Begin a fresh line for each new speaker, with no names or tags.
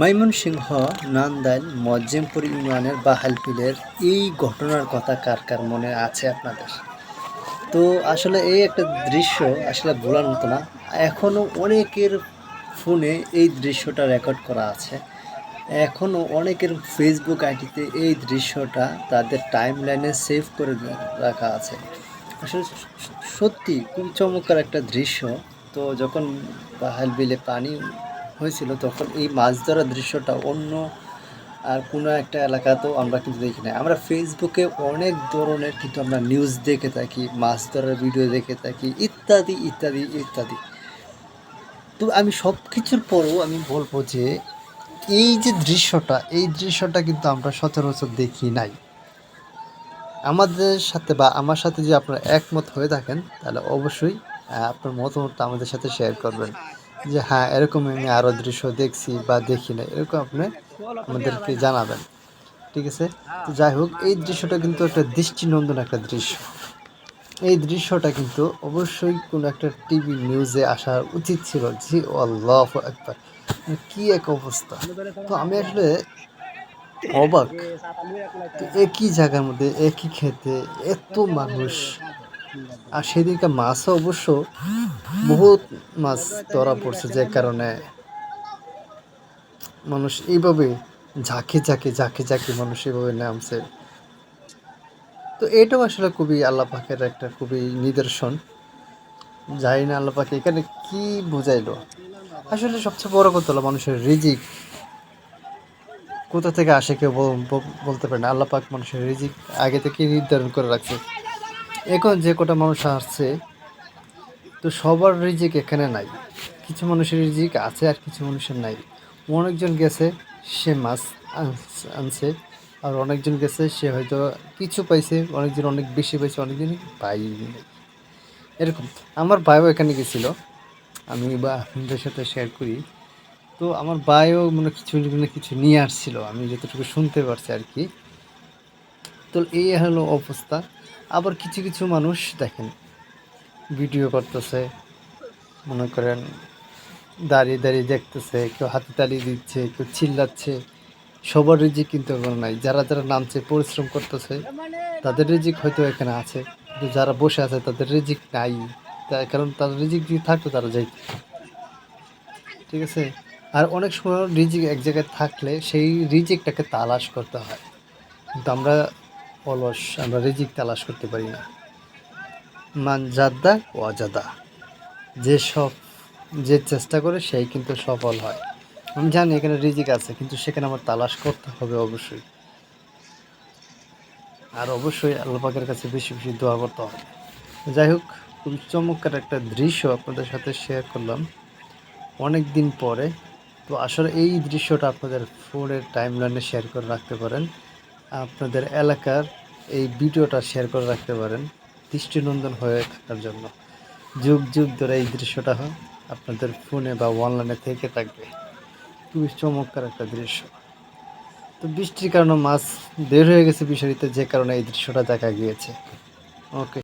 ময়মনসিংহ নান্দাইল মজ্জেমপুর ইউনিয়নের বাহালপিলের এই ঘটনার কথা কার কার মনে আছে আপনাদের? তো আসলে এই একটা দৃশ্য আসলে ভোলার মতো না এখনও অনেকের ফোনে এই দৃশ্যটা রেকর্ড করা আছে। এখনও অনেকের ফেসবুক আইডিতে এই দৃশ্যটা তাদের টাইম লাইনে সেভ করে রাখা আছে। আসলে সত্যি খুব চমৎকার একটা দৃশ্য। তো যখন বাহাল বিলে পানি হয়েছিল, তখন এই মাছ ধরার দৃশ্যটা অন্য আর কোনো একটা এলাকাতেও আমরা কিন্তু দেখি না আমরা ফেসবুকে অনেক ধরনের কিন্তু আমরা নিউজ দেখে থাকি, মাছ ধরার ভিডিও দেখে থাকি, ইত্যাদি ইত্যাদি ইত্যাদি। তো আমি সব কিছুর পরেও আমি বলব যে, এই যে দৃশ্যটা, এই দৃশ্যটা কিন্তু আমরা সচরাচর দেখি নাই। আমাদের সাথে বা আমার সাথে যে আপনারা একমত হয়ে থাকেন, তাহলে অবশ্যই আপনার মতামতটা আমাদের সাথে শেয়ার করবেন। যে হ্যাঁ এরকম আমি আরও দৃশ্য দেখছি বা দেখি না, এরকম আপনি আমাদেরকে জানাবেন, ঠিক আছে? তো যাই হোক, এই দৃশ্যটা কিন্তু একটা দৃষ্টিনন্দন একটা দৃশ্য। এই দৃশ্যটা কিন্তু অবশ্যই কোনো একটা টিভি নিউজে আসা উচিত ছিল জি আল্লাহ একবার কি এক অবস্থা। তো আমি আসলে অবাক একই জায়গার মধ্যে, একই খেতে এত মানুষ, আর সেদিনকে মাছও অবশ্য বহুত মাছ ধরা পড়ছে যে কারণে মানুষ এইভাবে ঝাঁকি ঝাঁকি ঝাঁকি ঝাঁকি মানুষ এইভাবে নামছে। তো এটাও আসলে খুবই আল্লাহ পাকের একটা খুবই নিদর্শন। জানি না আল্লাহ পাকে এখানে কি বোঝাইলো। আসলে সবচেয়ে বড় কথা হলো মানুষের রিজিক। কোথা থেকে আসে কেউ বল- বল- বলতে পারে না। আল্লাহ পাক মানুষের রিজিক আগে থেকে নির্ধারণ করে রাখছে। এখন যে কটা মানুষ আসছে তো সবার রিজিক এখানে নাই। কিছু মানুষের রিজিক আছে আর কিছু মানুষের নাই। অনেকজন গেছে, সে মাছ আনছে আর অনেকজন গেছে, সে হয়তো কিছু পাইছে, অনেকজন অনেক বেশি পাইছে অনেকজন পাই এরকম। আমার ভাইও এখানে গেছিল। আমি বা আপনাদের সাথে শেয়ার করি। তো আমার ভাইও মানে কিছু মানে কিছু নিয়ে আসছিল। আমি যতটুকু শুনতে পারছি আর কি। তো এই হলো অবস্থা। আবার কিছু কিছু মানুষ দেখেন। ভিডিও করতেছে, মনে করেন দাঁড়িয়ে দাঁড়িয়ে দেখতেছে, কেউ হাতে তালি দিচ্ছে, কেউ চিল্লাচ্ছে। সবার রিজিক কিন্তু নাই। যারা যারা নামছে, পরিশ্রম করতেছে, তাদের রিজিক হয়তো এখানে আছে। কিন্তু যারা বসে আছে, তাদের রিজিক নাই। তার কারণ তাদের রিজিক যদি থাকতো, তারা যাইত। ঠিক আছে? আর অনেক সময় রিজিক এক জায়গায় থাকলে সেই রিজিকটাকে তালাশ করতে হয়। কিন্তু আমরা অলস, আমরা রিজিক তালাশ করতে পারি না। মান জাদ্দা ওয়াজাদা যে সব যে চেষ্টা করে সেই কিন্তু সফল হয়। আমি জানি এখানে রিজিক আছে, কিন্তু সেখানে আমার তালাশ করতে হবে অবশ্যই। আর অবশ্যই আল্লাহ পাকের কাছে বেশি বেশি দোয়া করতে হবে। যাই হোক, খুব চমৎকার একটা দৃশ্য আপনাদের সাথে শেয়ার করলাম। অনেক দিন পরে। তো আসলে এই দৃশ্যটা আপনাদের ফোনের টাইম লাইনে শেয়ার করে রাখতে পারেন। আপনাদের এলাকার এই ভিডিওটা শেয়ার করে রাখতে পারেন। দৃষ্টিনন্দন হয়ে থাকার জন্য। যুগ যুগ ধরে এই দৃশ্যটা আপনাদের ফোনে বা অনলাইনে থেকে থাকবে। খুবই চমৎকার একটা দৃশ্য। তো বৃষ্টির কারণে মাছ বের হয়ে গেছে বিষয়টিতে যে কারণে এই দৃশ্যটা দেখা গিয়েছে। ওকে